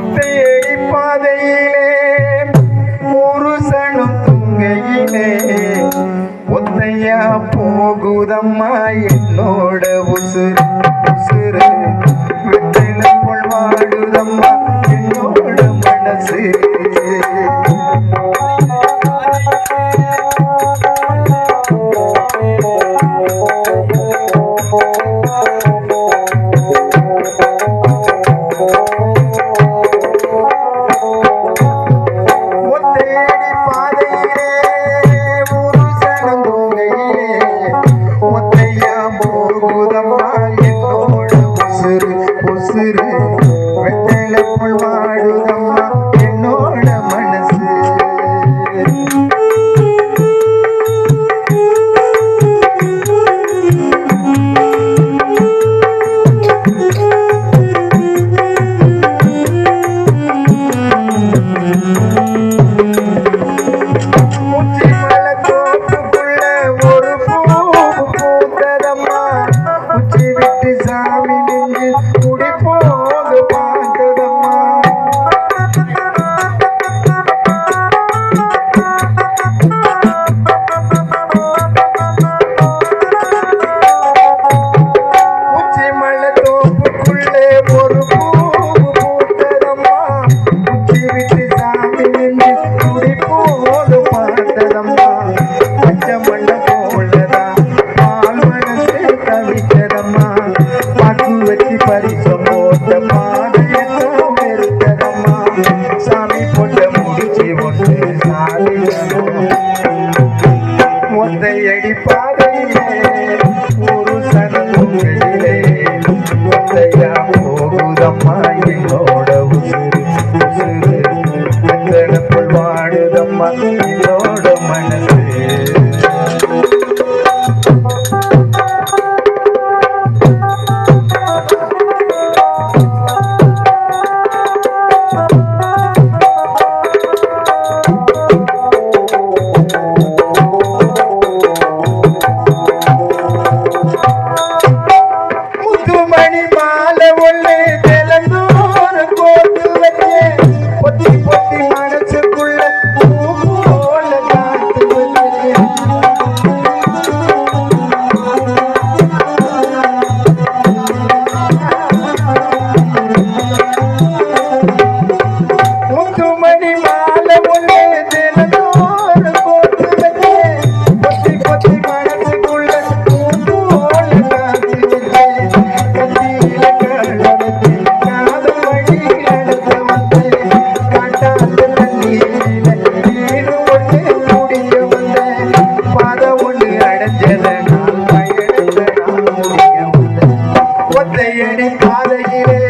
ஒத்தையை பாதையிலே புருஷனும் துங்கையிலே ஒத்தையா போகுதம்மா என்னோட உசுறு. విచ్చరమ్మా మాకు వచ్చి పరిసమోటమ్మా முந்தையடி பாதையிலே Thank. Ya le diré.